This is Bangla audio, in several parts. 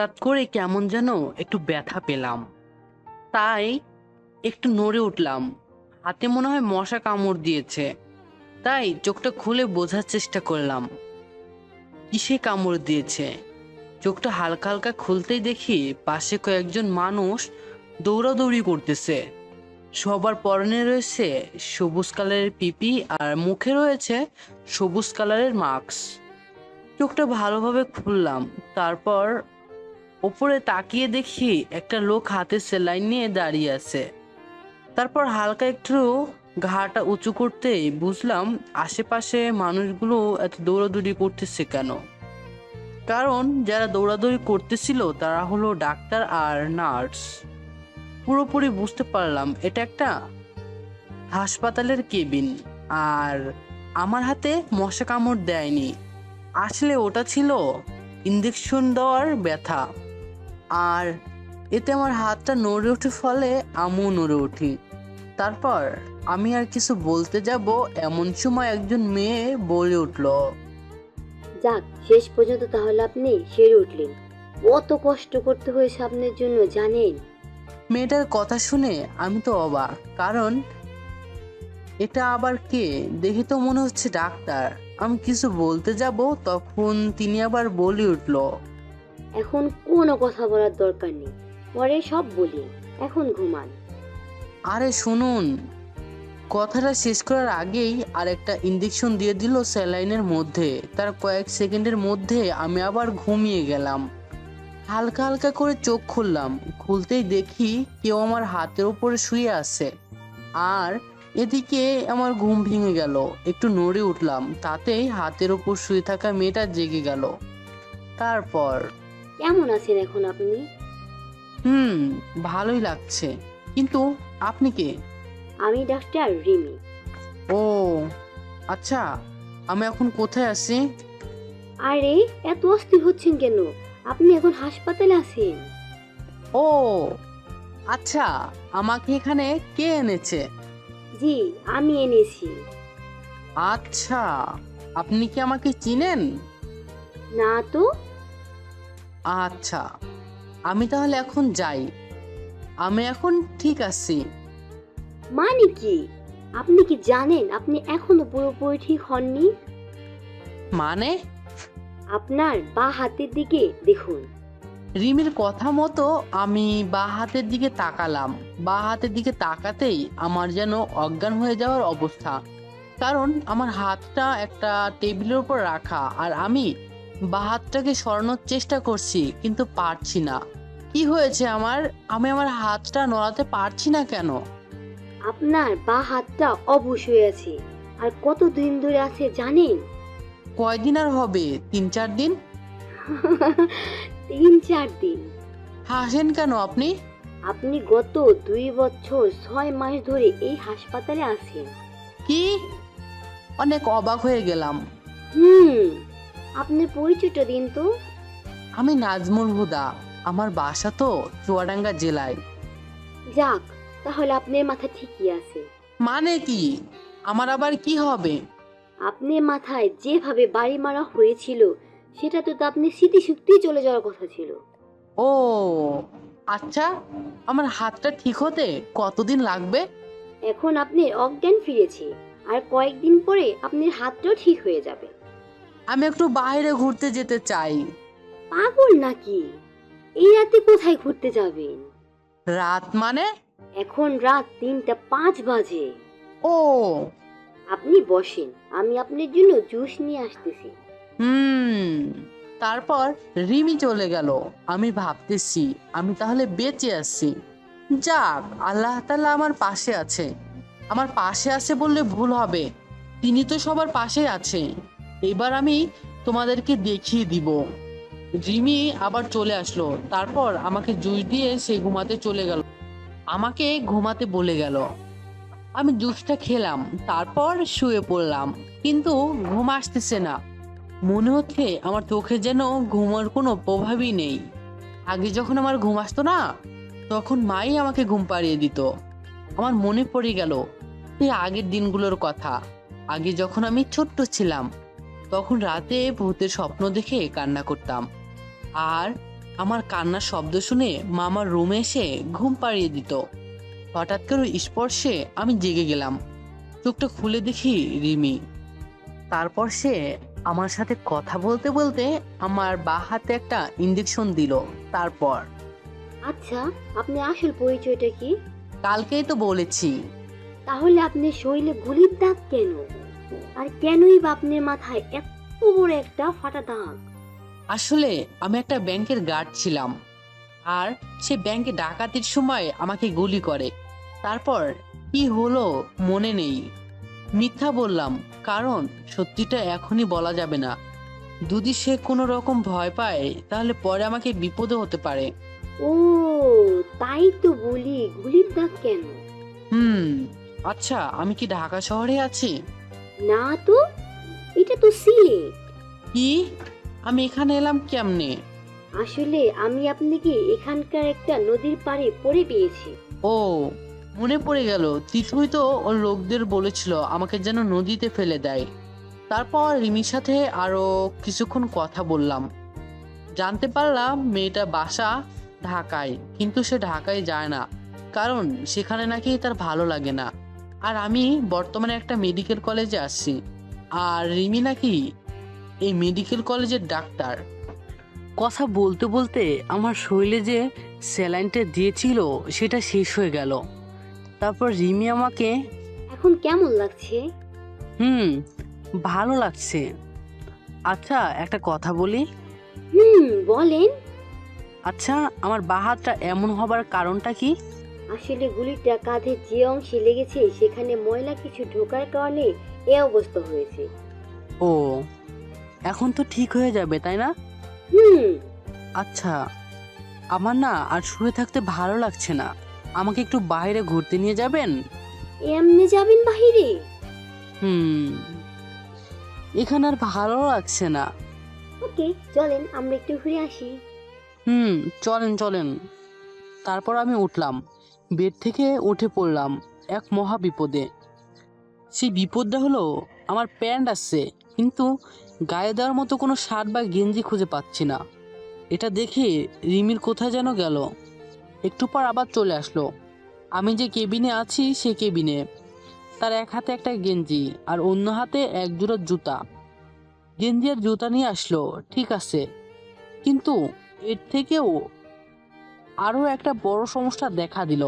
হঠাৎ করে কেমন যেন একটু ব্যথা পেলাম। তাই একটু নড়ে উঠলাম। হাতে মনে হয় মশা কামড় দিয়েছে। তাই চোখটা খুলে বোঝার চেষ্টা করলাম। কিসে কামড় দিয়েছে? চোখটা হালকা হালকা খুলতেই দেখি পাশে কয়েকজন মানুষ দৌড়াদৌড়ি করতেছে। সবার পরনে রয়েছে সবুজ কালারের পিপি আর মুখে রয়েছে সবুজ কালারের মাস্ক। চোখটা ভালোভাবে খুললাম। তারপর ওপরে তাকিয়ে দেখি একটা লোক হাতে সেলাইন নিয়ে দাঁড়িয়ে আছে। তারপর হালকা একটু ঘাটা উঁচু করতেই বুঝলাম আশেপাশে মানুষগুলো এত দৌড়াদৌড়ি করতেছে কেন। কারণ যারা দৌড়াদৌড়ি করতেছিল তারা হলো ডাক্তার আর নার্স। পুরোপুরি বুঝতে পারলাম, এটা একটা হাসপাতালের কেবিন আর আমার হাতে মশা কামড় দেয়নি। আসলে ওটা ছিল ইঞ্জেকশন দেওয়ার ব্যথা। আর এতে আমার হাতটা নড়ে ওঠে ফলে আমিও নড়ে উঠি। তারপর আমি আর কিছু বলতে যাব এমন সময় একজন মেয়ে বলে উঠল যাক শেষ পর্যন্ত তাহলে আপনি সেরে উঠলেন। কত কষ্ট করতে হয়েছে আপনার জন্য জানেন? মেয়েটার কথা শুনে আমি তো অবাক কারণ এটা আবার কে? দেখে তো মনে হচ্ছে ডাক্তার। আমি কিছু বলতে যাব তখন তিনি আবার বলে উঠল এখন কোনো কথা বলার দরকার নেই। পরে সব বলি। এখন ঘুমান। আরে শুনুন, কথাটা শেষ করার আগেই আরেকটা ইঞ্জেকশন দিয়ে দিল স্যালাইনের মধ্যে। তার কয়েক সেকেন্ডের মধ্যে আমি আবার ঘুমিয়ে গেলাম। হালকা হালকা করে চোখ খুললাম। খুলতেই দেখি কেউ আমার হাতের উপরে শুয়ে আছে। আর এদিকে আমার ঘুম ভেঙে গেল। একটু নড়ে উঠলাম। তাতেই হাতের উপর শুয়ে থাকা মেয়েটা জেগে গেল। তারপর কেমন আছেন এখন আপনি? হুম ভালোই লাগছে। কিন্তু আপনি কে? আমি ডাক্তার রিমি। ও আচ্ছা আমি এখন কোথায় আছি? আরে এত অস্থির হচ্ছেন কেন? আপনি এখন হাসপাতালে আছেন। ও আচ্ছা আমাকে এখানে কে এনেছে? জি আমি এনেছি। আচ্ছা আপনি কি আমাকে চিনেন? না তো। আচ্ছা আমি তাহলে এখন যাই। আমি এখন ঠিক আছি। মানে কি? আপনি কি জানেন আপনি এখনও পুরোপুরি ঠিক হননি? মানে? আপনার বা হাতের দিকে দেখুন। রিমের কথা মতো আমি বা হাতের দিকে তাকালাম। বা হাতের দিকে তাকাতেই আমার যেন অজ্ঞান হয়ে যাওয়ার অবস্থা। কারণ আমার হাতটা একটা টেবিলের উপর রাখা আর আমি বা হাতটাকে সরানোর চেষ্টা করছি কিন্তু পারছি না। কি হয়েছে আমার? আমি আমার হাতটা নড়াতে পারছি না কেন? আপনার বা হাতটা অবশ হয়ে আছে। আর কত দিন ধরে আছে জানেন? কয়দিন আর হবে? তিন চার দিন? তিন চার দিন। হাসেন কেন আপনি? আপনি গত দুই বছর ছয় মাস ধরে এই হাসপাতালে আছেন। কি? অনেক অবাক হয়ে গেলাম। হুম। আপনার পরিচয়টা দিন তো। আমি নাজমুল হুদা আমার বাসা তো চুয়াডাঙ্গা জেলায়। যাক তাহলে আপনার মাথা ঠিকই আছে। মানে কি? আমার আবার কি হবে? আপনি মাথায় যেভাবে বাড়ি মারা হয়েছিল সেটা তো আপনি স্মৃতিশক্তি চলে যাওয়ার কথা ছিল। ও আচ্ছা আমার হাতটা ঠিক হতে কতদিন লাগবে? এখন আপনি অজ্ঞান ফিরেছে আর কয়েকদিন পরে আপনার হাতটাও ঠিক হয়ে যাবে। আমি একটু বাইরে ঘুরতে যেতে চাই। পাগল নাকি? এই রাতে কোথায় ঘুরতে যাবেন? রাত মানে? এখন রাত তিনটা পাঁচ বাজে। ও। আপনি বসেন আমি আপনার জন্য জুস নিয়ে আসতেছি। হুম তারপর রিমি চলে গেল। আমি ভাবতেছি আমি তাহলে বেঁচে আছি। যাক আল্লাহ তাআলা আমার পাশে আছে। আমার পাশে আছে বললে ভুল হবে। তিনি তো সবার পাশে আছে এবার আমি তোমাদেরকে দেখিয়ে দিব। রিমি আবার চলে আসলো। তারপর আমাকে জুস দিয়ে সে ঘুমাতে চলে গেল। আমাকে ঘুমাতে বলে গেল। আমি জুসটা খেলাম, তারপর শুয়ে পড়লাম। কিন্তু ঘুম আসতেছে না। মনে হচ্ছে আমার চোখে যেন ঘুমের কোনো প্রভাবই নেই। আগে যখন আমার ঘুম আসতো না, তখন মাই আমাকে ঘুম পাড়িয়ে দিত। আমার মনে পড়ে গেল এই আগের দিনগুলোর কথা। আগে যখন আমি ছোট্ট ছিলাম তখন রাতে ভূতের স্বপ্ন দেখে কান্না করতাম। আর আমার কান্নার শব্দ শুনে মামার রুমে এসে ঘুম পাড়িয়ে দিত। হঠাৎ করে স্পর্শে আমি জেগে গেলাম। চোখটা খুলে দেখি রিমি। তারপর সে আমার সাথে কথা বলতে বলতে আমার বা হাতে একটা ইঞ্জেকশন দিল। তারপর আচ্ছা আপনি আসল পরিচয়টা কি? কালকেই তো বলেছি। তাহলে আপনি শরীরে গুলির দাগ কেন? আর কেনই বা আপনার মাথায় এত বড় একটা ফাটা দাগ? আসলে আমি একটা ব্যাংকের গার্ড ছিলাম আর সে ব্যাংকে ডাকাতির সময় আমাকে গুলি করে। তারপর কি হলো মনে নেই। মিথ্যা বললাম কারণ সত্যিটা এখনই বলা যাবে না। যদি সে কোনো রকম ভয় পায় তাহলে পরে আমাকে বিপদে হতে পারে। ও তাই তো বলি গুলির দাগ কেন? হুম আচ্ছা আমি কি ঢাকা শহরে আছি? না তো এটা তো সিলেট। কি? আমি এখানে এলাম কেমনে? আসলে আমি আপনাকে এখানকার একটা নদীর পাড়ে পড়ে পেয়েছি। ও মনে পড়ে গেল। তিথুই তো ওর লোকদের বলেছিল আমাকে যেন নদীতে ফেলে দেয়। তারপর রিমির সাথে আরও কিছুক্ষণ কথা বললাম। জানতে পারলাম মেয়েটা বাসা ঢাকায় কিন্তু সে ঢাকায় যায় না। কারণ সেখানে নাকি তার ভালো লাগে না। আর আমি বর্তমানে একটা মেডিকেল কলেজে আসছি আর রিমি নাকি এই মেডিকেল কলেজের ডাক্তার। কথা বলতে বলতে আমার শরীরে যে স্যালাইনটা দিয়েছিল সেটা শেষ হয়ে গেল। তারপর রিমি আমাকে এখন কেমন লাগছে? হুম ভালো লাগছে। আচ্ছা একটা কথা বলি। হুম বলেন। আচ্ছা আমার বাঁ হাতটা এমন হবার কারণটা কি? আসলে গুলিটা কাঁধে যে অংশে লেগেছে সেখানে ময়লা কিছু ঢোকার কারণে এ অবস্থা হয়েছে। ও এখন তো ঠিক হয়ে যাবে তাই না? হুম। আচ্ছা আমার না আর শুয়ে থাকতে ভালো লাগছে না। আমাকে একটু বাইরে ঘুরতে নিয়ে যাবেন? এমনি যাবেন বাহিরে? হুম। এখানে আর ভালো লাগছে না। ওকে চলেন আমরা একটু ঘুরে আসি। হুম চলেন চলেন। তারপর আমি উঠলাম। বেড থেকে উঠে পড়লাম এক মহা বিপদে। সেই বিপদটা হলো আমার প্যান্ট আসছে, কিন্তু গায়ে দেওয়ার মতো কোনো শার্ট বা গেঞ্জি খুঁজে পাচ্ছি না। এটা দেখে রিমির কোথায় যেন গেল। একটু পর আবার চলে আসলো। আমি যে কেবিনে আছি, সে কেবিনে। তার এক হাতে একটা গেঞ্জি আর অন্য হাতে এক জোড়া জুতা। গেঞ্জি আর জুতা নিয়ে আসলো, ঠিক আছে। কিন্তু এর থেকেও আরও একটা বড় সমস্যা দেখা দিল।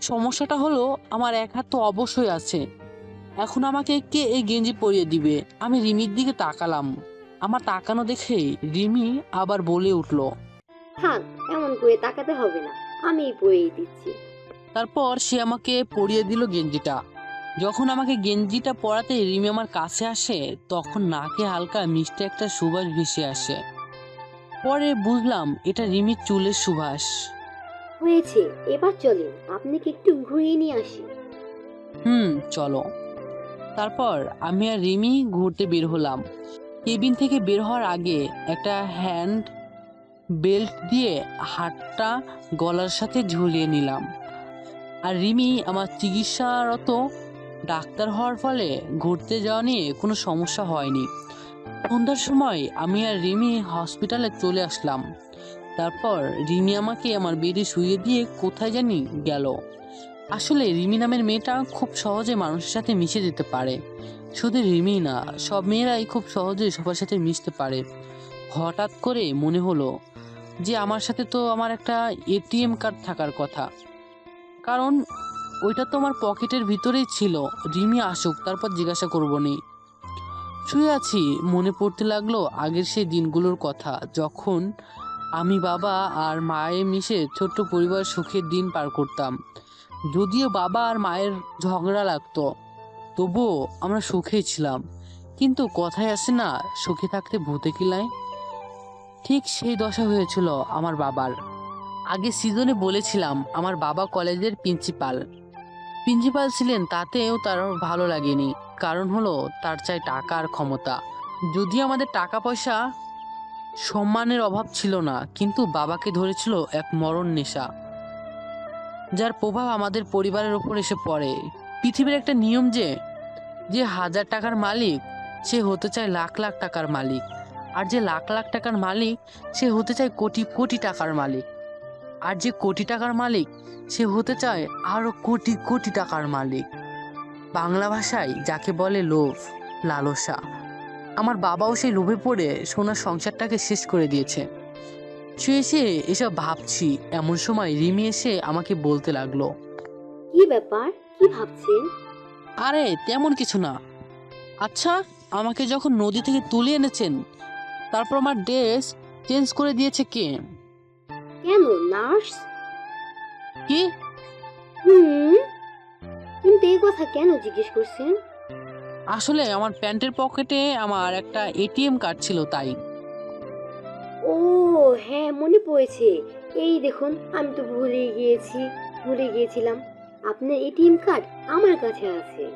সমস্যাটা হলো আমার এক হাত তো অবশ্যই আছে। এখন আমাকে কে এই গেঞ্জি পরিয়ে দিবে? আমি রিমির দিকে তাকালাম। আমার তাকানো দেখে রিমি আবার বলে উঠল থাক এমন করে তাকাতে হবে না। আমিই পরিয়ে দিচ্ছি। তারপর সে আমাকে পরিয়ে দিল গেঞ্জিটা। যখন আমাকে গেঞ্জিটা পরাতে রিমি আমার কাছে আসে তখন নাকে হালকা মিষ্টি একটা সুবাস ভেসে আসে। পরে বুঝলাম এটা রিমির চুলের সুবাস। হয়েছে, এবার চলেন, আপনাকে একটু ঘুরিয়ে নিয়ে আসি। হুম, চলো। তারপর আমি আর রিমি ঘুরতে বের হলাম। কেবিন থেকে বের হওয়ার আগে একটা হ্যান্ড বেল্ট দিয়ে হাতটা গলার সাথে ঝুলিয়ে নিলাম। আর রিমি আমার চিকিৎসারত ডাক্তার হওয়ার ফলে ঘুরতে যাওয়া নিয়ে কোনো সমস্যা হয়নি। সন্ধ্যার সময় আমি আর রিমি হসপিটালে চলে আসলাম। তারপর রিমি আমাকে আমার বেডে শুয়ে দিয়ে কোথায় জানি গেল। আসলে রিমি নামের মেয়েটা খুব সহজে মানুষের সাথে মিশে যেতে পারে। শুধু রিমি না, সব মেয়েরাই খুব সহজে সবার সাথে মিশতে পারে। হঠাৎ করে মনে হলো যে আমার সাথে তো আমার একটা এটিএম কার্ড থাকার কথা। কারণ ওইটা তো আমার পকেটের ভিতরেই ছিল। রিমি আসুক, তারপর জিজ্ঞাসা করব নি। শুয়ে আছি, মনে পড়তে লাগল আগের সেই দিনগুলোর কথা, যখন আমি বাবা আর মায়ে মিশে ছোট্ট পরিবার সুখের দিন পার করতাম। যদিও বাবা আর মায়ের ঝগড়া লাগতো, তবুও আমরা সুখেই ছিলাম। কিন্তু কথায় আসে না, সুখে থাকতে ভূতে কিলায় ঠিক সেই দশা হয়েছিল আমার বাবার। আগে সিজনে বলেছিলাম, আমার বাবা কলেজের প্রিন্সিপাল। প্রিন্সিপাল ছিলেন, তাতেও তার ভালো লাগেনি। কারণ হলো, তার চাই টাকা আর ক্ষমতা। যদি আমাদের টাকা পয়সা সম্মানের অভাব ছিল না, কিন্তু বাবাকে ধরেছিল এক মরণ নেশা, যার প্রভাব আমাদের পরিবারের ওপর এসে পড়ে। পৃথিবীর একটা নিয়ম যে যে হাজার টাকার মালিক, সে হতে চায় লাখ লাখ টাকার মালিক, আর যে লাখ লাখ টাকার মালিক, সে হতে চায় কোটি কোটি টাকার মালিক, আর যে কোটি টাকার মালিক, সে হতে চায় আরও কোটি কোটি টাকার মালিক। বাংলা ভাষায় যাকে বলে লোভ, লালসা আমার বাবাও সেই লোভে পড়ে সোনার সংসারটাকে শেষ করে দিয়েছে। শুয়ে এসে এসব ভাবছি এমন সময় রিমি এসে আমাকে বলতে লাগল। কি ব্যাপার? কি ভাবছেন? আরে তেমন কিছু না। আচ্ছা আমাকে যখন নদী থেকে তুলে এনেছেন তারপর আমার ড্রেস চেঞ্জ করে দিয়েছে কে? কেন নার্স? কি? হুম। কিন্তু এই কথা কেন জিজ্ঞেস করছেন? আসলে আমার প্যান্টের পকেটে আমার একটা এটিএম কার্ড ছিল তাই। ও হ্যাঁ মনে পড়েছে। এই দেখুন আমি তো ভুলে গিয়েছি ভুলে গিয়েছিলাম। আপনার এটিএম কার্ড আমার কাছে আছে।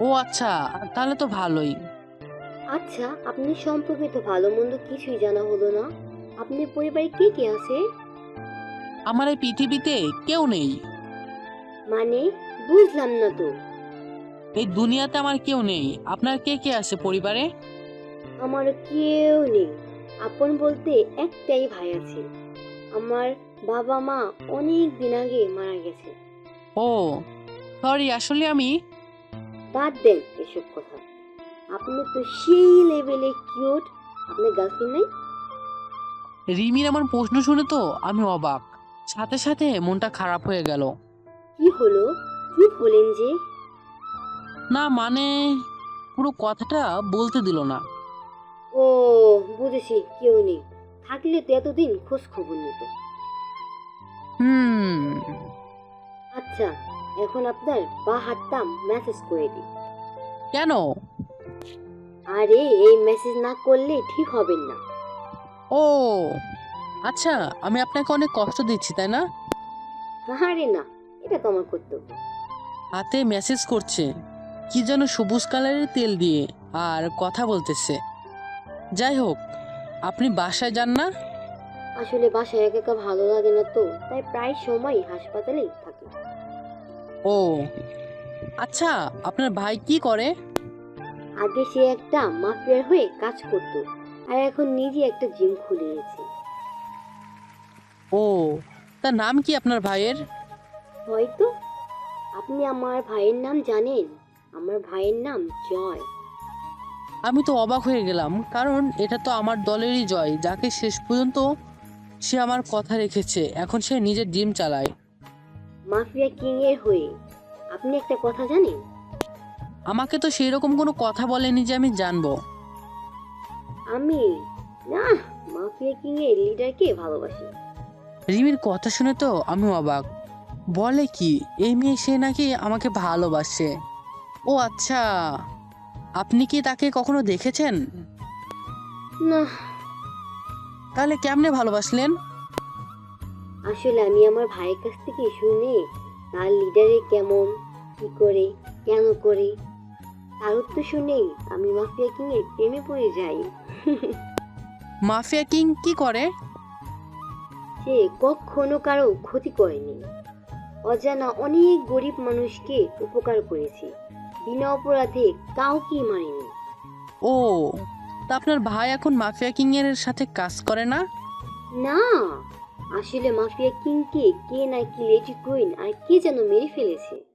ও আচ্ছা তাহলে তো ভালোই। আচ্ছা আপনি সম্পর্কে তো ভালো মন্দ কিছুই জানা হলো না। আপনার পরিবারে কে কে আছে? আমার এই পৃথিবীতে কেউ নেই। মানে বুঝলাম না তো। এই দুনিয়াতে আমার কেউ নেই। আপনার কে কে আছে পরিবারে? আমার কেউ নেই। আপন বলতে একটাই ভাই আছে। আমার বাবা মা অনেক দিন আগে মারা গেছে। ও সরি আসলে আমি? বাদ দেন এসব কথা। আপনি তো সেই লেভেলে কিউট আপনার গার্লফ্রেন্ড নাই? রিমির আমার প্রশ্ন শুনে তো আমি অবাক। সাথে সাথে মনটা খারাপ হয়ে গেল। কি হলো? কি বলেন যে? না মানে পুরো কথাটা বলতে দিল না। ও বুঝেছি কেউ নেই। থাকলে তো এতদিন খোঁজ খবর নিত। হুম। আচ্ছা এখন আপনার বা হাতটা মেসেজ করে দিই। কেন? আরে এই মেসেজ না করলে ঠিক হবেন না। ও আচ্ছা আমি আপনাকে অনেক কষ্ট দিচ্ছি তাই না? আরে না এটা তো আমার কর্তব্য। হাতে মেসেজ করছে। কি যেন সবুজ কালারের তেল দিয়ে আর কথা বলতেছে। যাই হোক আপনি বাসায় যান না? আসলে বাসায় একা একা ভালো লাগে না তো তাই প্রায় সময় হাসপাতালেই থাকি। ও আচ্ছা আপনার ভাই কি করে? আগে সে একটা মাফিয়ার হয়ে কাজ করত আর এখন নিজে একটা জিম খুলিয়েছে। ও তার নাম কি আপনার ভাইয়ের? হয়তো। আপনি আমার ভাইয়ের নাম জানেন? আমার ভাইয়ের নাম জয়। আমি তো অবাক হয়ে গেলাম কারণ এটা তো আমার দলেরই জয় যাকে শেষ পর্যন্ত সে আমার কথা রেখেছে এখন সে নিজের ডিম চালায়। মাফিয়া কিং এর হয়ে আপনি একটা কথা জানেন? আমাকে তো সেই রকম কোনো কথা বলেনি যে আমি জানব। আমি না মাফিয়া কিং এর লিডারকে ভালোবাসি। রিমির কথা শুনে তো আমি অবাক। বলে কি এই মেয়ে সে নাকি আমাকে ভালোবাসে। ও আচ্ছা। আপনি কি তাকে কখনো দেখেছেন? না। তাহলে কেমনে ভালোবাসলেন? আসলে আমি আমার ভাইয়ের কাছ থেকে শুনে তার লিডারে কেমন কি করে কেন করে তার উত্তর শুনেই আমি মাফিয়া কিং এর প্রেমে পড়ে যাই। মাফিয়া কিং কি করে? সে কখনো কারও ক্ষতি করেনি। অজানা অনেক গরিব মানুষকে উপকার করেছে। বিনা অপরাধে কাউকেই মারেনি। ও তা আপনার ভাই এখন মাফিয়া কিং এর সাথে কাজ করে না? না আসলে মাফিয়া কিং কে কে নাকি লেডি কুইন আর কে যেন মেরে ফেলেছে।